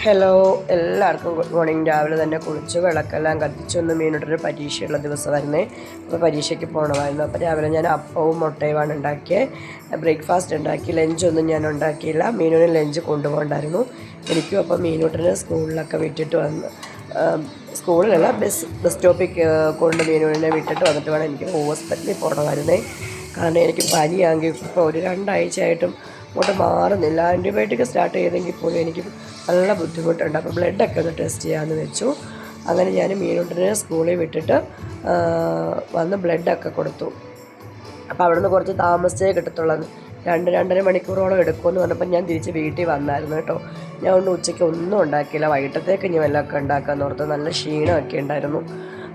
Hello എല്ലാവർക്കും good morning രാവിലെ തന്നെ കുളിച്ച് വിളക്കെല്ലാം കത്തിച്ചൊന്ന് മീനിട്ടൊരു പരീക്ഷയുള്ള ദിവസമായിരുന്നേ. അപ്പോൾ പരീക്ഷയ്ക്ക് പോകണമായിരുന്നു അപ്പോൾ രാവിലെ ഞാൻ അപ്പവും മുട്ടയുമാണ് ഉണ്ടാക്കിയത് ബ്രേക്ക്ഫാസ്റ്റ് ഉണ്ടാക്കി ലഞ്ചൊന്നും ഞാൻ ഉണ്ടാക്കിയില്ല. മീനുവിന് ലഞ്ച് കൊണ്ടുപോകണ്ടായിരുന്നു. എനിക്കും അപ്പോൾ മീനൂട്ടിന് സ്കൂളിലൊക്കെ വിട്ടിട്ട് വന്ന് സ്കൂളിലല്ല ബസ് ബസ് സ്റ്റോപ്പിൽ കൊണ്ട് മീനുവിനെ വിട്ടിട്ട് വന്നിട്ട് വേണം എനിക്ക് ഹോസ്പിറ്റലിൽ പോകണമായിരുന്നേ കാരണം എനിക്ക് പനിയാണെങ്കിൽ ഇപ്പോൾ ഒരു രണ്ടാഴ്ചയായിട്ടും അങ്ങോട്ട് മാറുന്നില്ല. ആന്റിബയോട്ടിക് സ്റ്റാർട്ട് ചെയ്തെങ്കിൽ പോലും എനിക്ക് നല്ല ബുദ്ധിമുട്ടുണ്ട്. അപ്പോൾ ബ്ലഡൊക്കെ ഒന്ന് ടെസ്റ്റ് ചെയ്യാമെന്ന് വെച്ചു. അങ്ങനെ ഞാൻ മീനുണ്ടിനെ സ്കൂളിൽ വിട്ടിട്ട് വന്ന് ബ്ലഡൊക്കെ കൊടുത്തു. അപ്പോൾ അവിടെ നിന്ന് കുറച്ച് താമസിച്ചേ കിട്ടത്തുള്ളത് രണ്ട് രണ്ടര മണിക്കൂറോളം എടുക്കുമെന്ന് പറഞ്ഞപ്പോൾ ഞാൻ തിരിച്ച് വീട്ടിൽ വന്നായിരുന്നു കേട്ടോ. ഞാൻ ഒന്ന് ഉച്ചയ്ക്ക് ഒന്നും ഉണ്ടാക്കിയില്ല. വൈകിട്ടത്തേക്ക് ഇനി വല്ലതൊക്കെ ഉണ്ടാക്കാമെന്ന് ഓർത്ത് നല്ല ക്ഷീണമൊക്കെ ഉണ്ടായിരുന്നു.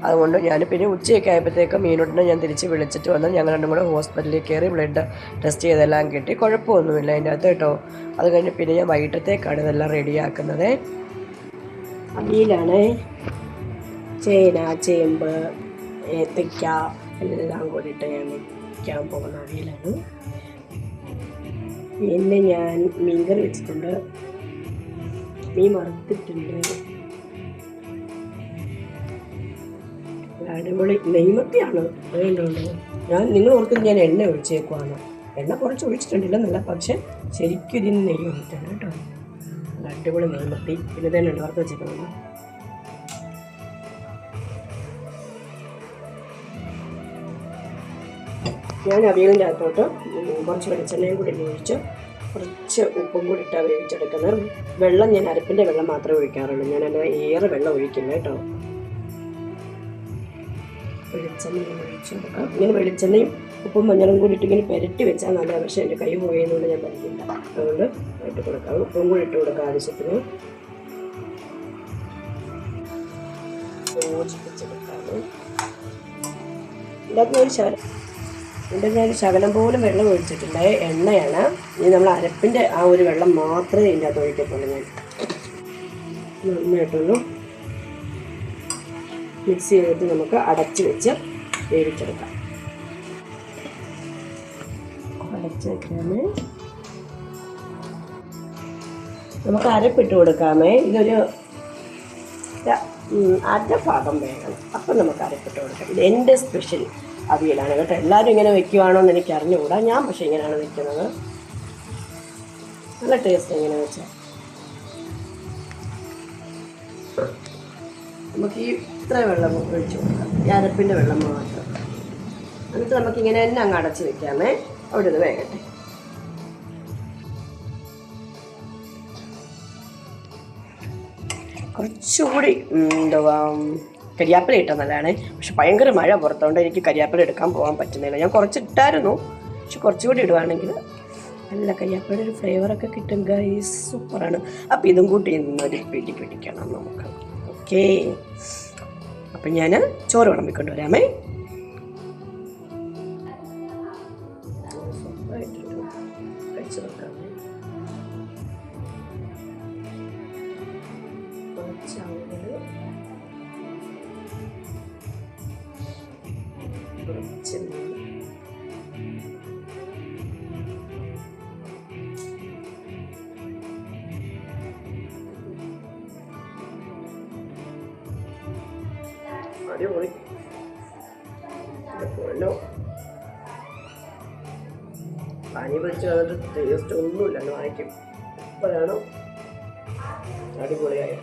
അതുകൊണ്ട് ഞാൻ പിന്നെ ഉച്ചയൊക്കെ ആയപ്പോഴത്തേക്ക് മീനോട്ടിനെ ഞാൻ തിരിച്ച് വിളിച്ചിട്ട് വന്ന്. ഞങ്ങൾ രണ്ടും കൂടെ ഹോസ്പിറ്റലിൽ കയറി ബ്ലഡ് ടെസ്റ്റ് ചെയ്തെല്ലാം കിട്ടി. കുഴപ്പമൊന്നുമില്ല അതിന്റെ അകത്ത് കേട്ടോ. അത് കഴിഞ്ഞ് പിന്നെ ഞാൻ വൈകിട്ടത്തേക്കാണ് ഇതെല്ലാം റെഡിയാക്കുന്നത്. അമ്മിയിലാണ് ചേന ചേമ്പ് ഏത്തയ്ക്ക എല്ലാം കൂടിയിട്ട് ഞാൻ വയ്ക്കാൻ പോകുന്ന അവിയലാണ്. പിന്നെ ഞാൻ മീൻകറി വെച്ചിട്ടുണ്ട്. മീൻ വറുത്തിട്ടുണ്ട്. അടിപൊളി. നെയ്മത്തിയാണ്? വേണ്ടുണ്ട് ഞാൻ നിങ്ങൾ ഓർക്കുന്നത് ഞാൻ എണ്ണ ഒഴിച്ചേക്കുവാണ്. എണ്ണ കുറച്ച് ഒഴിച്ചിട്ടുണ്ടില്ലെന്നല്ല പക്ഷെ ശരിക്കും ഇതിന് നെയ്യ് ഒഴിച്ചിട്ടുണ്ട് കേട്ടോ. അടിപൊളി നെയ്മത്തി. പിന്നെ തന്നെ വറുത്ത് വെച്ചേക്കുന്നത്. ഞാൻ അവിയലിന്റെ അകത്തോട്ട് കുറച്ച് വെളിച്ചെണ്ണയും കൂടി ഒഴിച്ച് കുറച്ച് ഉപ്പും കൂടി ഇട്ടാണ് വേവിച്ചെടുക്കുന്നത്. വെള്ളം ഞാൻ അരപ്പിന്റെ വെള്ളം മാത്രമേ ഒഴിക്കാറുള്ളൂ. ഞാൻ അങ്ങനെ ഏറെ വെള്ളം ഒഴിക്കില്ല കേട്ടോ. വെളിച്ചെണ്ണ ഒഴിച്ചു. കൊടുക്കാം ഇങ്ങനെ വെളിച്ചെണ്ണയും ഉപ്പും മഞ്ഞളും കൂടി ഇട്ട് ഇങ്ങനെ പെരട്ടി വെച്ചാൽ നല്ല പക്ഷേ എന്റെ കൈ പോയതുകൊണ്ട് ഞാൻ പറ്റില്ല അതുകൊണ്ട് ഇട്ട് കൊടുക്കാം. ഉപ്പും കൂടി ഇട്ട് കൊടുക്കാം ആവശ്യത്തിന്. യോജിപ്പിച്ചെടുക്കാണ്. ഇതിനകത്ത് ശകലം ഞാൻ ശകലം പോലും വെള്ളം ഒഴിച്ചിട്ടുണ്ട്. എണ്ണയാണ്. ഇനി നമ്മൾ അരപ്പിന്റെ ആ ഒരു വെള്ളം മാത്രമേ ഇതിന്റെ അകത്ത് ഒഴിക്കത്തുള്ളൂ ഞാൻ. നന്നായിട്ടൊന്ന് മിക്സ് ചെയ്തിട്ട് നമുക്ക് അടച്ച് വെച്ച് വേവിച്ചെടുക്കാം. അടച്ച് വെക്കാമേ. നമുക്ക് അരപ്പിട്ട് കൊടുക്കാമേ. ഇതൊരു അരഭാഗം വേണം. അപ്പം നമുക്ക് അരപ്പിട്ട് കൊടുക്കാം. ഇത് എന്റെ സ്പെഷ്യൽ അവിയലാണ് കേട്ടോ. എല്ലാവരും ഇങ്ങനെ വെക്കുവാണോ എന്ന് എനിക്ക് അറിഞ്ഞുകൂടാ. ഞാൻ പക്ഷേ ഇങ്ങനെയാണ് വെക്കുന്നത്. നല്ല ടേസ്റ്റ് എങ്ങനെ വെച്ചാൽ. നമുക്ക് ഈ ഇത്ര വെള്ളം ഒഴിച്ചു കൊടുക്കാം. ഈ അരപ്പിന്റെ വെള്ളം മാത്രം. എന്നിട്ട് നമുക്കിങ്ങനെ തന്നെ അങ്ങ് അടച്ച് വെക്കാമേ. അവിടെ ഇത് വേകട്ടെ കുറച്ചുകൂടി എന്തുവാ കരിയാപ്പില ഇട്ടാൽ നല്ലതാണ്. പക്ഷെ ഭയങ്കര മഴ പുറത്തുകൊണ്ട് എനിക്ക് കരിയാപ്പില എടുക്കാൻ പോകാൻ പറ്റുന്നില്ല. ഞാൻ കുറച്ച് ഇട്ടായിരുന്നു പക്ഷെ കുറച്ചുകൂടി ഇടുവാണെങ്കിൽ നല്ല കരിയാപ്പിലയുടെ ഒരു ഫ്ലേവറൊക്കെ കിട്ടും. ഗൈസ് സൂപ്പറാണ് അപ്പം ഇതും കൂട്ടി ഇന്നൊരു പിടി പിടിക്കണം നമുക്ക്. ഓക്കേ അപ്പം ഞാൻ ചോറ് വിളമ്പിക്കൊണ്ട് വരാമേ. കുറച്ച് അടിപൊളി. പൊന്നോ പനി പിടിച്ച് അതിന്റെ ടേസ്റ്റ് ഒന്നുമില്ല വാങ്ങിക്കും ഇപ്പോഴാണ്? അടിപൊളിയായി.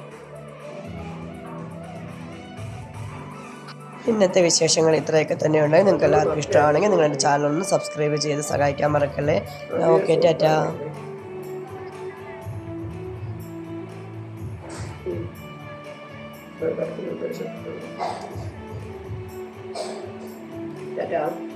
ഇന്നത്തെ വിശേഷങ്ങൾ ഇത്രയൊക്കെ തന്നെ ഉണ്ടായി നിങ്ങൾക്ക് എല്ലാവർക്കും ഇഷ്ടമാണെങ്കിൽ നിങ്ങളുടെ ചാനൽ ഒന്ന് സബ്സ്ക്രൈബ് ചെയ്ത് സഹായിക്കാൻ മറക്കല്ലേ. Okay ta ta. for the rest